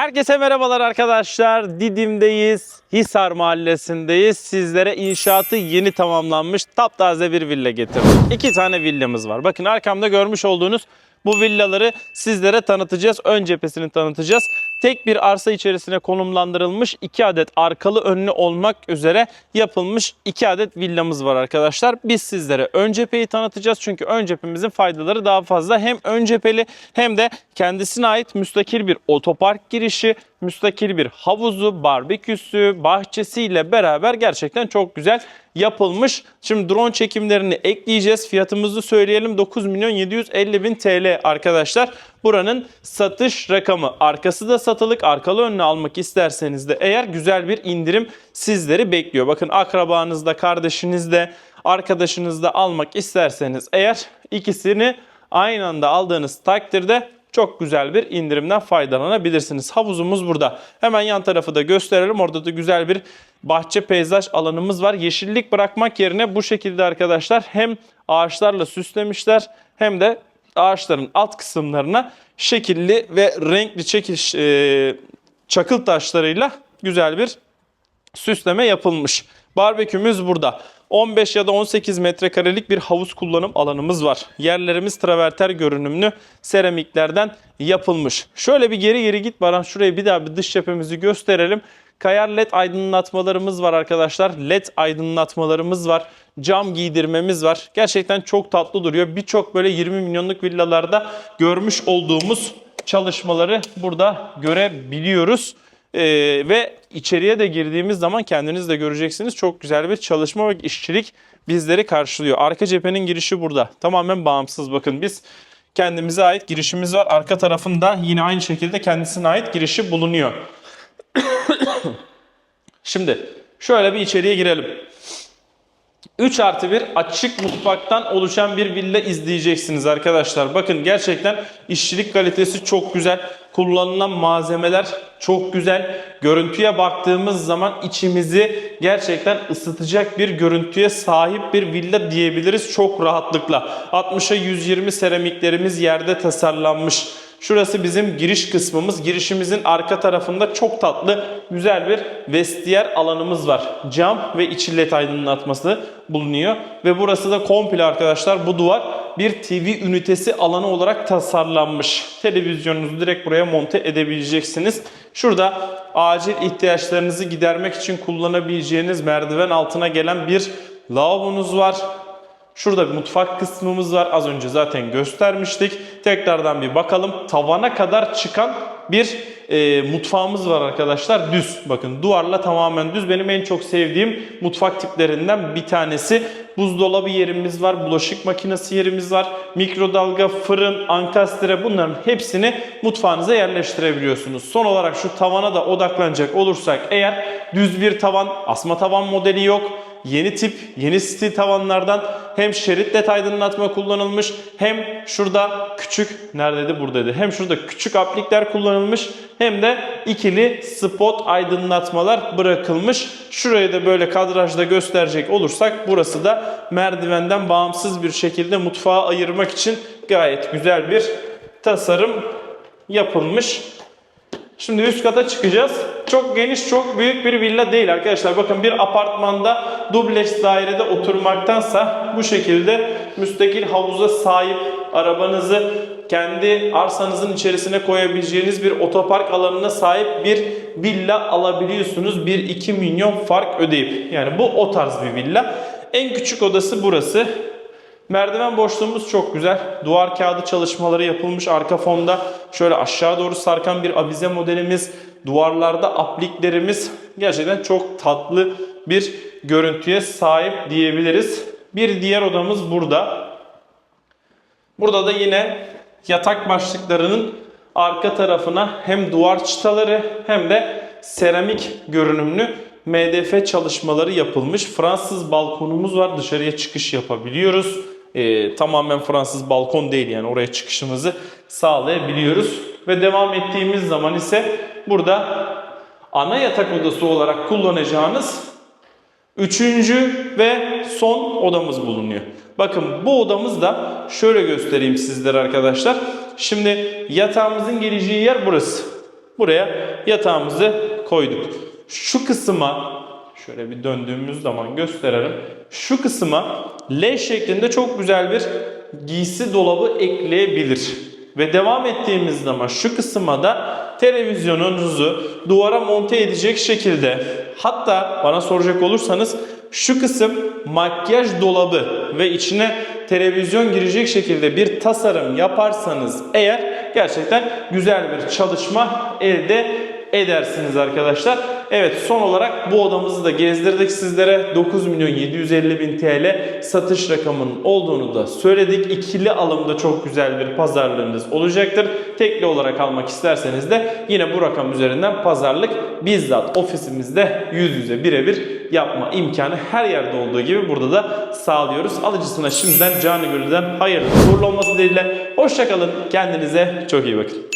Herkese merhabalar arkadaşlar. Didim'deyiz. Hisar Mahallesi'ndeyiz. Sizlere inşaatı yeni tamamlanmış taptaze bir villa getirdim. İki tane villamız var. Bakın arkamda görmüş olduğunuz bu villaları sizlere tanıtacağız. Ön cephesini tanıtacağız. Tek bir arsa içerisine konumlandırılmış iki adet arkalı önlü olmak üzere yapılmış iki adet villamız var arkadaşlar. Biz sizlere ön cepheyi tanıtacağız. Çünkü ön cephemizin faydaları daha fazla. Hem ön cepheli hem de kendisine ait müstakil bir otopark girişi, müstakil bir havuzu, barbeküsü, bahçesiyle beraber gerçekten çok güzel yapılmış. Şimdi drone çekimlerini ekleyeceğiz. Fiyatımızı söyleyelim. 9 milyon 750 bin TL arkadaşlar. Buranın satış rakamı. Arkası da satılık. Arkalı önünü almak isterseniz de eğer güzel bir indirim sizleri bekliyor. Bakın akrabanızda, kardeşinizde, arkadaşınızda almak isterseniz eğer ikisini aynı anda aldığınız takdirde çok güzel bir indirimden faydalanabilirsiniz. Havuzumuz burada. Hemen yan tarafı da gösterelim. Orada da güzel bir bahçe peyzaj alanımız var. Yeşillik bırakmak yerine bu şekilde arkadaşlar hem ağaçlarla süslemişler hem de ağaçların alt kısımlarına şekilli ve renkli çekiş e, çakıl taşlarıyla güzel bir süsleme yapılmış. Barbekümüz burada. 15 ya da 18 metrekarelik bir havuz kullanım alanımız var. Yerlerimiz traverter görünümlü seramiklerden yapılmış. Şöyle bir geri geri git Baran şuraya bir daha bir dış cephemizi gösterelim. Kayar led aydınlatmalarımız var arkadaşlar. Led aydınlatmalarımız var. Cam giydirmemiz var. Gerçekten çok tatlı duruyor. Birçok böyle 20 milyonluk villalarda görmüş olduğumuz çalışmaları burada görebiliyoruz. Ee, ve içeriye de girdiğimiz zaman kendiniz de göreceksiniz. Çok güzel bir çalışma ve işçilik bizleri karşılıyor. Arka cephenin girişi burada. Tamamen bağımsız bakın biz kendimize ait girişimiz var. Arka tarafında yine aynı şekilde kendisine ait girişi bulunuyor. Şimdi şöyle bir içeriye girelim. 3 artı 1 açık mutfaktan oluşan bir villa izleyeceksiniz arkadaşlar. Bakın gerçekten işçilik kalitesi çok güzel. Kullanılan malzemeler çok güzel. Görüntüye baktığımız zaman içimizi gerçekten ısıtacak bir görüntüye sahip bir villa diyebiliriz çok rahatlıkla. 60'a 120 seramiklerimiz yerde tasarlanmış. Şurası bizim giriş kısmımız. Girişimizin arka tarafında çok tatlı, güzel bir vestiyer alanımız var. Cam ve içi led aydınlatması bulunuyor. Ve burası da komple arkadaşlar bu duvar bir TV ünitesi alanı olarak tasarlanmış. Televizyonunuzu direkt buraya monte edebileceksiniz. Şurada acil ihtiyaçlarınızı gidermek için kullanabileceğiniz merdiven altına gelen bir lavabonuz var. Şurada bir mutfak kısmımız var. Az önce zaten göstermiştik. Tekrardan bir bakalım. Tavana kadar çıkan bir e, mutfağımız var arkadaşlar. Düz. Bakın duvarla tamamen düz. Benim en çok sevdiğim mutfak tiplerinden bir tanesi. Buzdolabı yerimiz var. Bulaşık makinesi yerimiz var. Mikrodalga, fırın, ankastre bunların hepsini mutfağınıza yerleştirebiliyorsunuz. Son olarak şu tavana da odaklanacak olursak eğer düz bir tavan, asma tavan modeli yok yeni tip, yeni stil tavanlardan hem şerit led aydınlatma kullanılmış hem şurada küçük, neredeydi buradaydı, hem şurada küçük aplikler kullanılmış hem de ikili spot aydınlatmalar bırakılmış. Şurayı da böyle kadrajda gösterecek olursak burası da merdivenden bağımsız bir şekilde mutfağa ayırmak için gayet güzel bir tasarım yapılmış. Şimdi üst kata çıkacağız. Çok geniş, çok büyük bir villa değil arkadaşlar. Bakın bir apartmanda dubleks dairede oturmaktansa bu şekilde müstakil havuza sahip arabanızı kendi arsanızın içerisine koyabileceğiniz bir otopark alanına sahip bir villa alabiliyorsunuz. 1-2 milyon fark ödeyip. Yani bu o tarz bir villa. En küçük odası burası. Merdiven boşluğumuz çok güzel. Duvar kağıdı çalışmaları yapılmış. Arka fonda şöyle aşağı doğru sarkan bir avize modelimiz. Duvarlarda apliklerimiz gerçekten çok tatlı bir görüntüye sahip diyebiliriz. Bir diğer odamız burada. Burada da yine yatak başlıklarının arka tarafına hem duvar çıtaları hem de seramik görünümlü MDF çalışmaları yapılmış. Fransız balkonumuz var. Dışarıya çıkış yapabiliyoruz. Ee, tamamen Fransız balkon değil yani oraya çıkışımızı sağlayabiliyoruz. Ve devam ettiğimiz zaman ise burada ana yatak odası olarak kullanacağınız üçüncü ve son odamız bulunuyor. Bakın bu odamız da şöyle göstereyim sizlere arkadaşlar. Şimdi yatağımızın geleceği yer burası. Buraya yatağımızı koyduk. Şu kısma şöyle bir döndüğümüz zaman gösterelim. Şu kısma L şeklinde çok güzel bir giysi dolabı ekleyebilir. Ve devam ettiğimiz zaman şu kısma da televizyonunuzu duvara monte edecek şekilde hatta bana soracak olursanız şu kısım makyaj dolabı ve içine televizyon girecek şekilde bir tasarım yaparsanız eğer gerçekten güzel bir çalışma elde edersiniz arkadaşlar. Evet son olarak bu odamızı da gezdirdik sizlere. 9 milyon 750 bin TL satış rakamının olduğunu da söyledik. İkili alımda çok güzel bir pazarlığınız olacaktır. Tekli olarak almak isterseniz de yine bu rakam üzerinden pazarlık bizzat ofisimizde yüz yüze birebir yapma imkanı her yerde olduğu gibi burada da sağlıyoruz. Alıcısına şimdiden canı gönülden hayırlı uğurlu olması dileğiyle. Hoşçakalın. Kendinize çok iyi bakın.